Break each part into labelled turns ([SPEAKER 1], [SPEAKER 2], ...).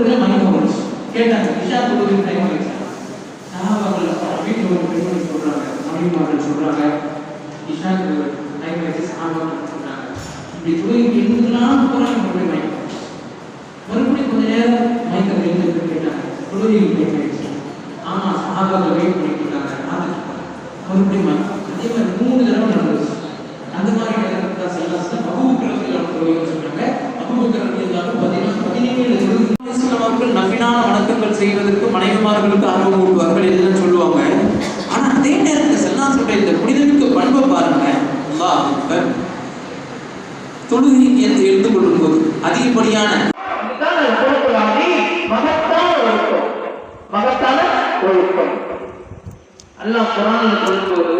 [SPEAKER 1] உடனே மயக்கம் கேட்டாங்க இஷா கொடுக்குறது டைம் சாபாக்கள் வீட்டில் ஒரு பெண்மணி சொல்றாங்க மனைவிமார்கள் சொல்கிறாங்க இஷா டைம் ஆயிடுச்சு சாபாக்கள் சொல்கிறாங்க இப்படி தொழுகைக்கு எங்கெல்லாம் போகிறாங்க மறுபடியும் மயக்கம் மறுபடியும் கொஞ்ச நேரம் மயக்கம் எழுந்து கேட்டாங்க. தொழுகைக்கு டைம் ஆயிடுச்சு. ஆமாம் சாபாக்கள் வெயிட் பண்ணிட்டு இருக்காங்க பார்த்துட்டு மறுபடியும் மயக்கம். அதே மாதிரி மூணு தடவை நடந்துச்சு அந்த மாதிரி நேரத்தில் செல்லாசன் அபூபக்கர் தொழுகை இஸ்லாம் அவர்கள் வணக்கங்கள் செய்வதற்கு மனைவிமார்களுக்கு ஆர்வம் ஊட்டுவார்கள் இதெல்லாம் சொல்லுவாங்க. ஆனா அதே நேரத்தில் செல்லாசுடைய இந்த புனிதனுக்கு பண்பை பாருங்க அல்லாஹ் அக்பர். தொழுகைக்கு என்று எழுந்து அதிகப்படியான
[SPEAKER 2] மகத்தான ஒழுக்கம். அல்லாஹ் சொல்லும்போது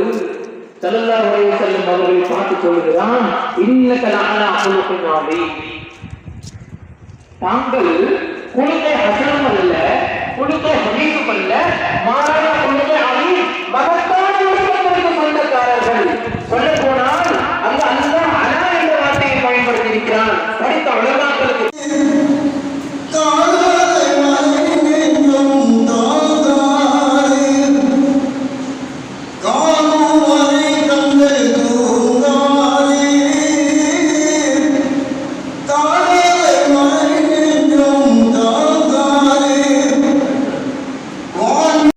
[SPEAKER 2] அவர்களை பார்த்து சொல்லுகிறான் தாங்கள் குலுகை ஹசனம் அல்ல குலுகை ஹதீஸும் அல்ல மாறாக